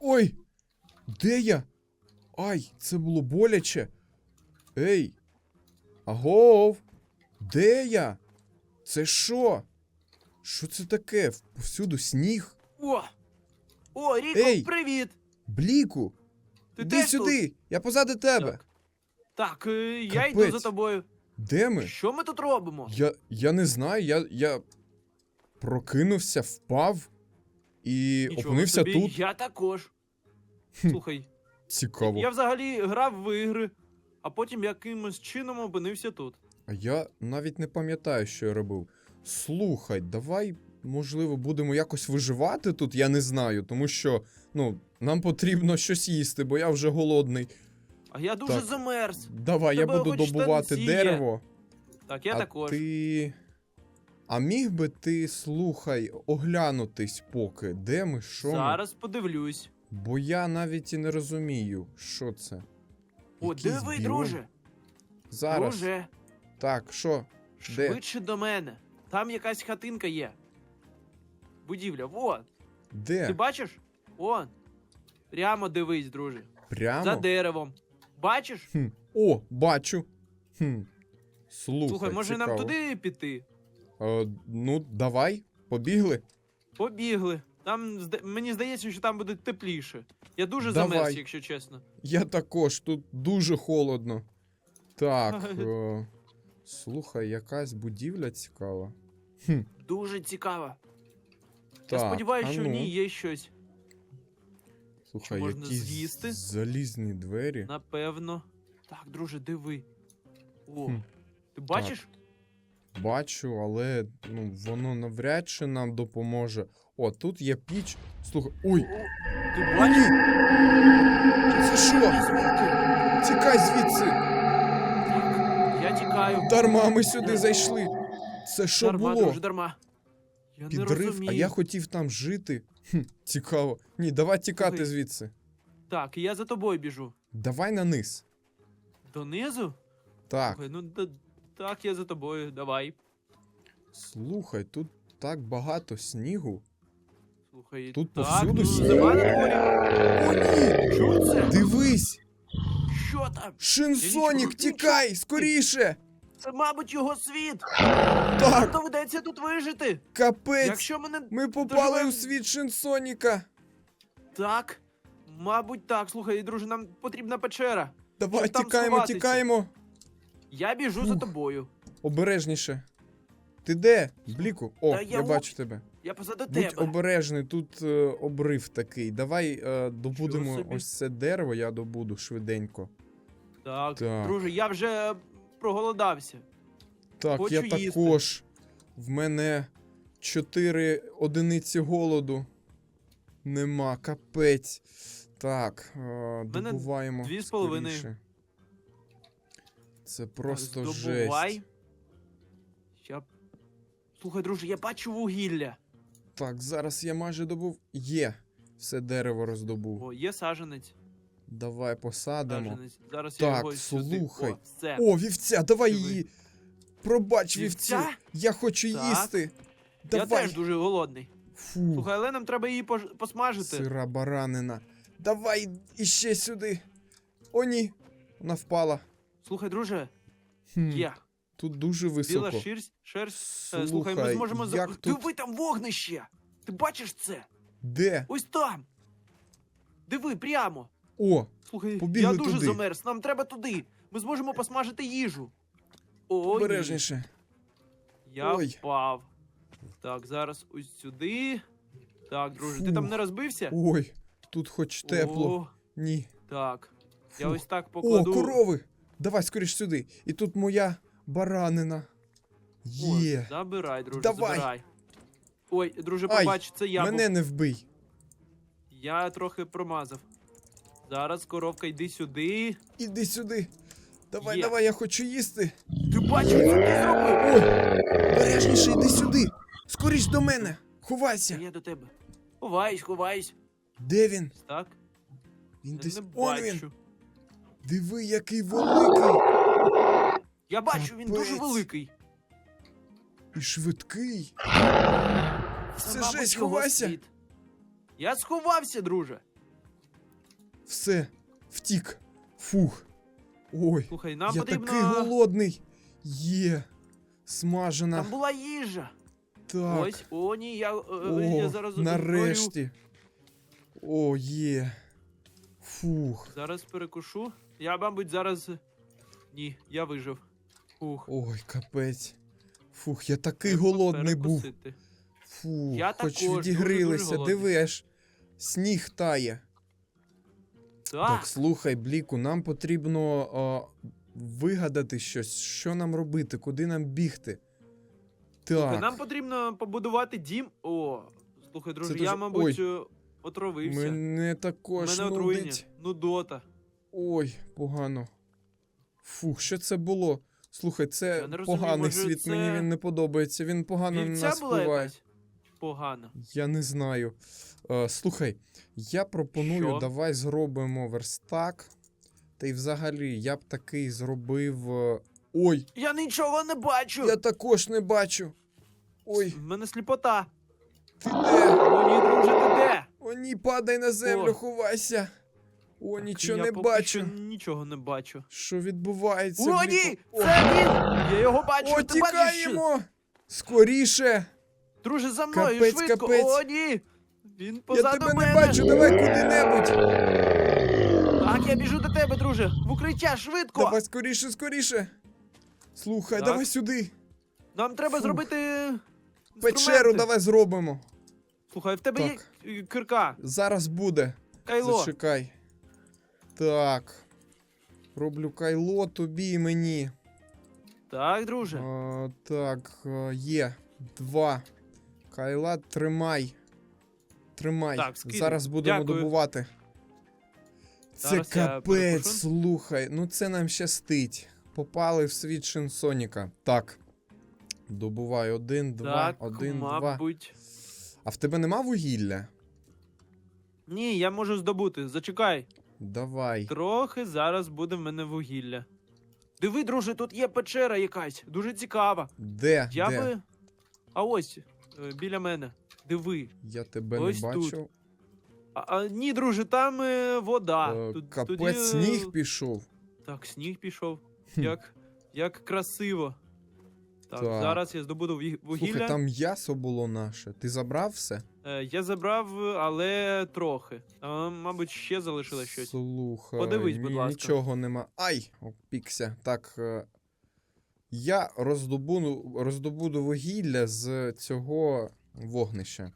Ой! Де я? Ай, це було боляче. Ей! Агов! Де я? Це що? Що це таке? Повсюду сніг? О! О, Ріко, Ей! привіт! Бліку! Ти Іди теж сюди! Я позади тебе! Так. Так, е, я йду Капець. за тобою. Де ми? Що ми тут робимо? Я, я не знаю, я, я прокинувся, впав і Нічого опинився собі, тут. Я також. Слухай, Цікаво. я взагалі грав в ігри, а потім якимось чином опинився тут. А я навіть не пам'ятаю, що я робив. Слухай, давай, можливо, будемо якось виживати тут, я не знаю, тому що, ну, нам потрібно щось їсти, бо я вже голодний. А я дуже Так. замерз. Давай, я Тебе буду хоч добувати штанці є. дерево. Так, я а також. ти. А міг би ти, слухай, оглянутись поки, де ми, що ми? Зараз подивлюсь. Бо я навіть і не розумію, що це. О, диви, друже. Зараз. Друже, Так, що? Де? швидше до мене. Там якась хатинка є. Будівля, вот. Де? Ти бачиш? Он. Прямо дивись, друже. Прямо? За деревом. Бачиш? Хм. О, бачу. Хм. Слухай, Слухай, може нам туди піти? Е, ну, давай, побігли. Побігли. Там зда- мені здається, що там буде тепліше. Я дуже Давай. замерз, якщо чесно. Я також, тут дуже холодно. Так. Е, слухай, якась будівля цікава. Хм. Дуже цікаво. Так, Я сподіваюся, а що в ну. ній є щось. Слухай, Чи можна якісь з'їсти? залізні двері. Напевно. Так, друже, диви. О, Хм. ти бачиш? Бачу, але ну, воно навряд чи нам допоможе. О, тут є піч. Слухай. Ой! Ти бачиш? Це що? Тікай звідси! Я тікаю. Дарма ми сюди зайшли. Це що дарма, було? друже, дарма. Я не Підрив, розумію. а я хотів там жити. Хм, цікаво. Ні, давай тікати Слухай. звідси. Так, я за тобою біжу. Давай на низ. Донизу? Так, Слухай, ну так, я за тобою, давай. слухай, тут так багато снігу. Слухай, Тут так, повсюду ну, сніг. зима на дворі. О, ні! Що це? Дивись! Що там? Шинсонік, тікай! Скоріше! Це, мабуть, його світ. Так, Доведеться тут вижити. капець! Якщо мене Ми попали у світ Шинсоніка! так, мабуть, так. Слухай, друже, нам потрібна печера. Давай Щоб там тікаємо, сховатися. тікаємо! Я біжу за тобою. Обережніше. Ти де? Бліку? О, Та я, я бачу тебе. Я позаду Будь тебе. обережний, тут е, обрив такий. Давай е, добудемо собі. ось це дерево, я добуду швиденько. Так, Так. друже, я вже проголодався. Так, Хочу я їсти. також. В мене 4 одиниці голоду. Нема, капець. Так, е, добуваємо. дві з половиною. скоріше. Це просто Так, жесть. Я... Слухай, друже, я бачу вугілля. Так, зараз я майже добув. Є. Все дерево роздобув. О, є саженець. Давай посадимо. Саженець. Зараз я Так, його слухай. О, все. О, вівця, давай Диви. її. Пробач вівцю. Вівця? Я хочу Так. їсти. Я теж дуже голодний. Фу, Слухай, але нам треба її пож- посмажити. сира баранина. Давай іще сюди. О, ні. Вона впала. Слухай, друже, Хм, є. Тут дуже високо. Біла шерсть, шерсть. Е, Слухай, Слухай, ми зможемо за. як тут... Диви там вогнище! Ти бачиш це? Де? Ось там. Диви, прямо. О, Слухай, Побігли я дуже туди. замерз. Нам треба туди. Ми зможемо посмажити їжу. О, ні. обережніше. Я Ой. впав. Так, зараз ось сюди. Так, друже, ти там Фух. не розбився? Ой, тут хоч тепло. О, Ні. так. Я Фух. ось так О, корови! Давай скоріш сюди. І тут моя баранина. О, Є. забирай, друже, Давай. забирай. Ой, друже, Ай, побач, це я був. Мене не вбий. Я трохи промазав. Зараз коровка йди сюди. Іди сюди. Давай, Є. давай, я хочу їсти. Ти бачиш, що ти зробив? Ой, бережніше, йди сюди. Скоріш до мене. Ховайся. Я до тебе. Ховаюсь, ховаюсь. Де він? Так, Він я десь. не Он він. бачу. Диви, який великий. Я бачу, він дуже великий. І швидкий. Це, мабуть, жесть, його ховайся. Я сховався, друже. Все, втік. Фух. Ой, Слухай, нам я потрібно. такий голодний. Є. Смажена. Там була їжа. Так. Ось, о, ні, я, е, О, я зараз нарешті. О, є. Фух. Зараз перекушу. Я, мабуть, зараз. Ні, я вижив. Ух. Ой, капець. Фух, я такий треба голодний був. перекусити. Фух, Я хоч також дуже-дуже відігрилися. голодний. Диви, аж сніг тає. Так, Так, слухай, Бліку, нам потрібно а, вигадати щось. Що нам робити? Куди нам бігти? слухай, нам потрібно побудувати дім. О, слухай, друже, дуже- я, мабуть, е, отравився. мене також мене отруєння. нудить. Нудота. Ой, погано. Фух, що це було? Слухай, це розумію, поганий може, світ, це мені він не подобається. Він погано на нас впливає. погана. Я не знаю. Е, слухай, я пропоную, Що? давай зробимо верстак. Та й взагалі, я б такий зробив. е, Ой, Я нічого не бачу. я також не бачу. Ой, В мене сліпота. ти де? О, ні, друже, ти де? О, ні, падай на землю, О. ховайся. О, Так, нічого я не поки бачу. що нічого не бачу. Що відбувається? О, ні! О, Це він! Я його бачу! О, ти бачиш? Скоріше! Друже, за мною, Капець, швидко! капець. О, ні! Він Я тебе мене! не бачу, давай куди-небудь! Так, я біжу до тебе, друже! В укриття, швидко! Давай скоріше, скоріше! Слухай, Так. давай сюди! Нам треба Фух. зробити. Печеру давай зробимо. Слухай, в тебе Так. є кирка, Зараз буде. кайло. Зачекай. Так. Роблю кайло тобі і мені. Так, друже. А, так, є. Два. Кайла тримай. Тримай. Так. Зараз будемо Дякую. добувати. Це Зараз капець, слухай. Ну це нам щастить. Попали в світ Шинсоніка. Так. Добувай один, два, так, один, два. А в тебе нема вугілля? Ні, я можу здобути. Зачекай. Давай. Трохи зараз буде в мене вугілля. Диви, друже, тут є печера якась. Дуже цікава. Де? Я Де? би. А ось, е, біля мене. Диви. Я тебе Ось не тут. бачу. А, а ні, друже, там е, вода. Е, Тут, Капець тоді, е, сніг пішов. Так, сніг пішов. Хм. Як, як красиво. Так, Так. зараз я здобуду вугі- вугілля. Слухай, там м'ясо було наше. Ти забрав все? Е, я забрав, але трохи. А, мабуть, ще залишилось щось. Слухай, Подивись, будь ні- ласка. нічого нема. Ай! Опікся. Так. е, Я роздобуду, роздобуду вугілля з цього вогнища.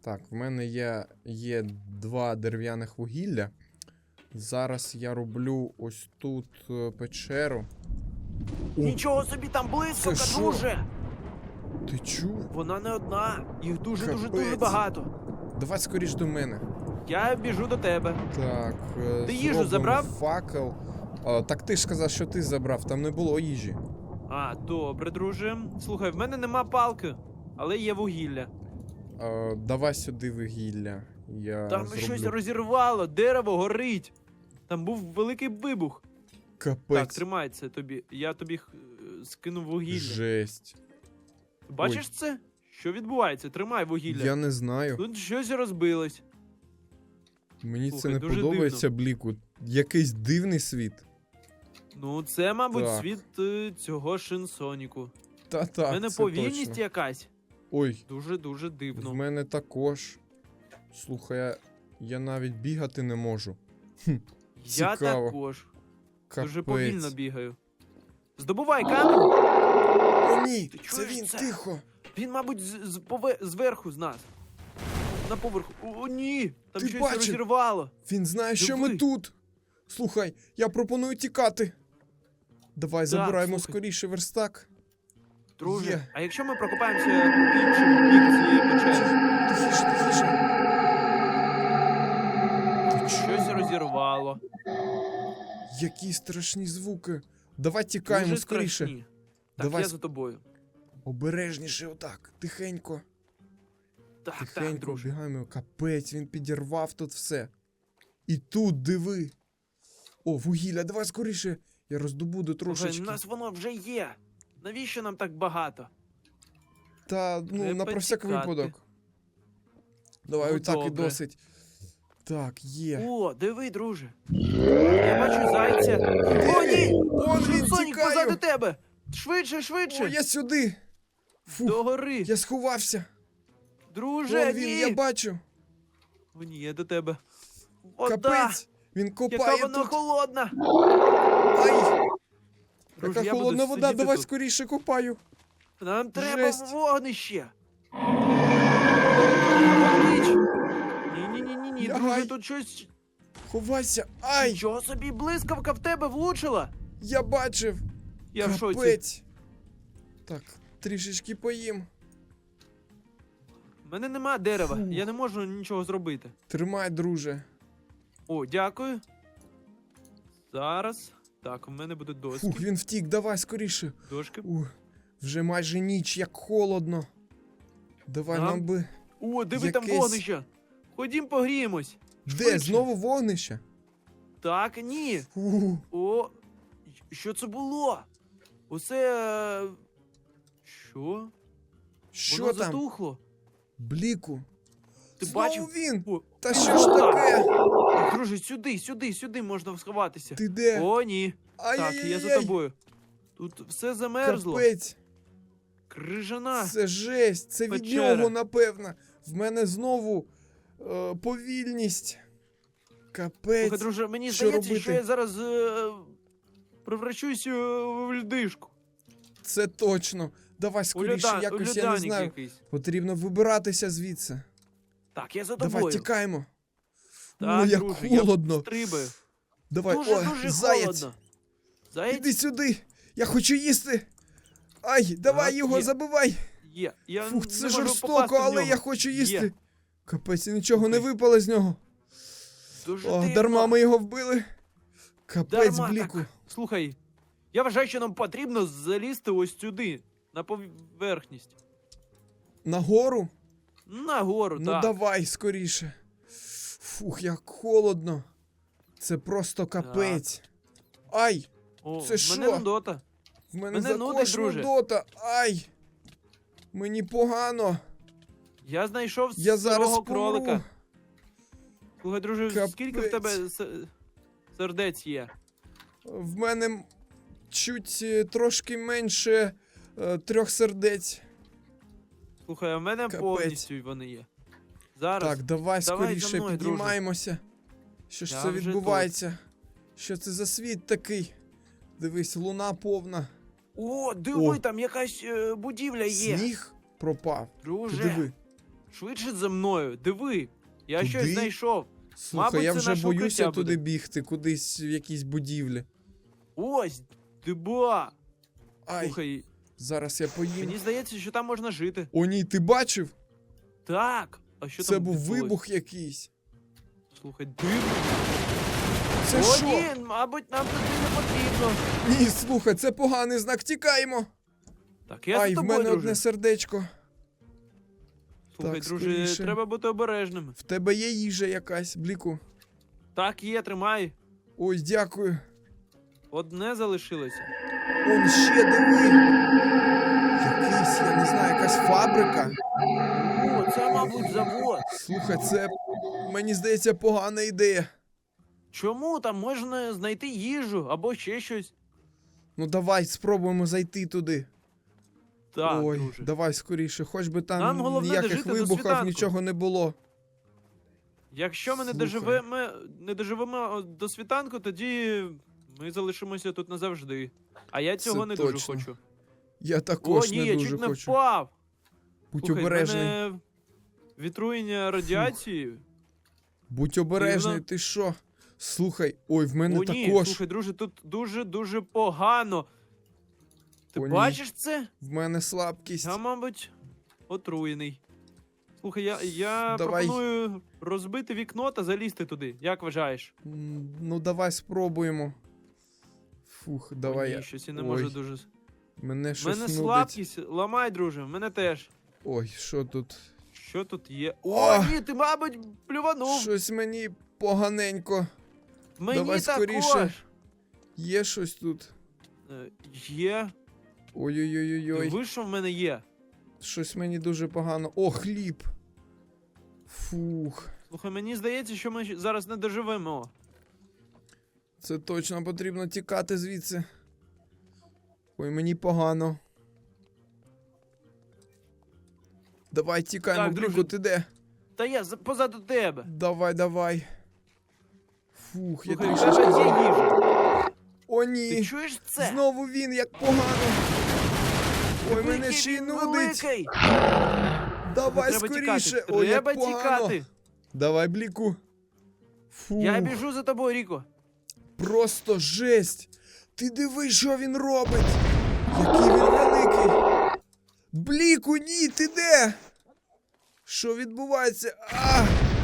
Так, в мене є, є два дерев'яних вугілля. Зараз я роблю ось тут е, печеру. О, Нічого собі там блискавка, Це що? друже! ти чув? Вона не одна. Їх дуже дуже дуже Капець. багато. Давай скоріш до мене. Я біжу до тебе. Так. е, Ти їжу зробимо забрав? Факел. А, так ти ж сказав, що ти забрав, там не було їжі. А, добре, друже. Слухай, в мене нема палки, але є вугілля. А, давай сюди вугілля. Я Там зроблю. щось розірвало, дерево горить. Там був великий вибух. Капець. Так, тримай це тобі. Я тобі е, скинув вугілля. Жесть. Бачиш це? Що відбувається? Тримай вугілля. Я не знаю. Тут щось розбилось. Мені Слухай, це не дуже подобається, Бліку. Якийсь дивний світ. Ну, це, мабуть, Так. світ е, цього шинсоніку. Та-та. У мене це повільність точно. якась. Ой, Дуже-дуже дивно. в мене також. Слухай, я, я навіть бігати не можу. Я цікаво. також. Капець. Дуже повільно бігаю. Здобувай камінь. О, ні! Ти Це чуєш він, це? тихо! Він, мабуть, з, з, пове- зверху з нас. На поверху. О, ні! Там Ти щось бачив? розірвало. Він знає, що ми Диви. тут. Слухай, я пропоную тікати. Давай забираємо слухай. скоріше верстак. Друже, Є. а якщо ми прокопаємося в іншому бік цієї печери? Тихіше, тихіше. Ти Щось розірвало. Які страшні звуки. Давай тікаємо Дуже скоріше. страшні. Так, Давай я за тобою. Обережніше отак. Тихенько. Так, так, Тихенько друже. бігаємо. Капець, він підірвав тут все. І тут диви. О, вугілля, давай скоріше. Я роздобуду трошечки. у нас воно вже є. Навіщо нам так багато? Та ну Треба на про всяк тікати. випадок. Давай, Ну, отак і добре. досить. Так, є. О, диви, друже. Я бачу зайця. О, ні! Он він Сонік тікаю! позаду тебе! Швидше, швидше! О, я сюди! До гори! я сховався. Друже, Вон він, ні! я бачу. О, ні, я до тебе. Вода! Капець! Він Яка копає вона тут. холодна! Ай! Друже, Яка я буду холодна вода, сидіти давай тут. скоріше копаю. Нам треба Жесть. вогнище! Ні-ні-ні-ні, друже, тут щось. Ховайся. Ай! Нічого собі, блискавка в тебе влучила! Я бачив. Я в шоці. Капець. Так, трішечки поїм. У мене нема дерева, Фу. я не можу нічого зробити. Тримай, друже. О, дякую. Зараз. Так, у мене будуть доски. Фух, він втік, давай скоріше. Дошки. Ух, вже майже ніч, як холодно. Давай Нам нам би. О, диви там Якесь- вогнище. Ходім погріємось. Де? швидше. Знову вогнище? Так, ні. Ух, О, що це було? Усе. е, Що? що Воно там? затухло. Бліку. Ти Знову бачив? він? О, Та що ж таке? друже, сюди, сюди, сюди можна сховатися. Ти де? О, ні. Так, я за Ай-яй-яй. тобою. Тут все замерзло. Капець. Крижана. Це жесть, це від Печера. нього, напевно. В мене знову е, повільність. Капець. Слухай, друже, мені що здається, робити? що я зараз е, превращусь е, в льдишку. Це точно. Давай скоріше, льода, у якось я не знаю. якийсь. Потрібно вибиратися звідси. Так, я за Давай, тікаємо. Так, О, як друже, холодно. Я стрибаю. Давай, Дуже, о, дуже заєць. холодно. Заєць Іди сюди. Я хочу їсти. Ай, давай Так, його є. забивай. є. Я Фух, не це можу жорстоко, попасти в але нього. я хочу їсти. Капець, і нічого не випало з нього. Дуже О, дивно. дарма ми його вбили. Капець, Дарма, бліку. так. Слухай, я вважаю, що нам потрібно залізти ось сюди, на поверхність. Нагору? Нагору, Ну так. давай скоріше. Фух, як холодно. Це просто капець. Ай! О, це в мене що? нудота. В мене, Мене нудить, друже. нудота. Ай! Мені погано. Я знайшов Я зараз свого помру. кролика. Слухай, друже, скільки в тебе с- сердець є? В мене м- чуть е, трошки менше е, трьох сердець. Слухай, а в мене Капець. повністю вони є. Зараз. Так, давай Давай скоріше мною, друже. піднімаємося. Що ж Я це вже відбувається? Що це за світ такий? Дивись, луна повна. О, диви, О. там якась е, будівля є. Сніг пропав. Ти Друже, диви. Швидше за мною. Диви. Я Туди? щось знайшов. Слухай, Мабуть, я вже боюся туди буде. бігти, кудись в якісь будівлі. Ось, диба. Ай, Слухай, зараз я поїм. мені здається, що там можна жити. О, ні, ти бачив? Так. А що Це там був відбулось? вибух якийсь. Слухай, дивно. Це О, що? ні, мабуть, нам туди не потрібно. Ні, слухай, це поганий знак. Тікаємо. Так, я Ай, за в мене друже. одне сердечко. Слухай, Так, друже, скоріше. треба бути обережним. В тебе є їжа якась, бліку. Так, є, тримай. Ой, дякую. Одне залишилося. Он ще диви. Якийсь, я не знаю, якась фабрика. О, це, мабуть, завод. Слухай, це мені здається погана ідея. Чому там можна знайти їжу або ще щось? Ну давай спробуємо зайти туди. Так, Ой, друже. давай скоріше, хоч би там Нам головне ніяких дожити до вибухів, світанку. нічого не було. Якщо ми не Слухай. доживемо, не доживемо до світанку, тоді ми залишимося тут назавжди. А я Це цього не дуже точно. хочу. Я О, також ні, не я дуже чуть не хочу. впав. Будь Слухай, в обережний. мене відруєння радіації. Будь обережний, ти що? Слухай, ой, в мене О, ні, також. слухай, друже, тут дуже-дуже погано. Ти О, ні. бачиш це? В мене слабкість. Я, мабуть, отруєний. Слухай, я, я Давай. пропоную розбити вікно та залізти туди. Як вважаєш? М, Ну давай спробуємо. Фух, давай. Ні, я- щось я не Ой, дуже. Мене У щось мене нудить. слабкість, ламай, друже, в мене теж. Ой, що тут? Що тут є? О! О, ні, ти, мабуть, плюванув. Щось мені поганенько. Мені давай також. скоріше. Є щось тут. Е, Є. Ой-ой-ой-ой. Ви що в мене є? Щось мені дуже погано. О, хліб. Фух. Слухай, мені здається, що ми зараз не доживемо. Це точно потрібно тікати звідси. Ой, мені погано. Давай тікаємо, Бліку, ти де? Та я позаду тебе. Давай, давай. Фух, я Слухай, в трішечки. О, Ти ні! чуєш це? Знову він, як погано. Ой, мене ще й нудить. великий. Давай треба скоріше. тікати. Ой, як Треба погано. тікати. Давай, Бліку. Фух, Я біжу за тобою, Ріко. просто жесть. Ти диви, що він робить. Який він великий. Бліку, ні, ти де? Що відбувається? А!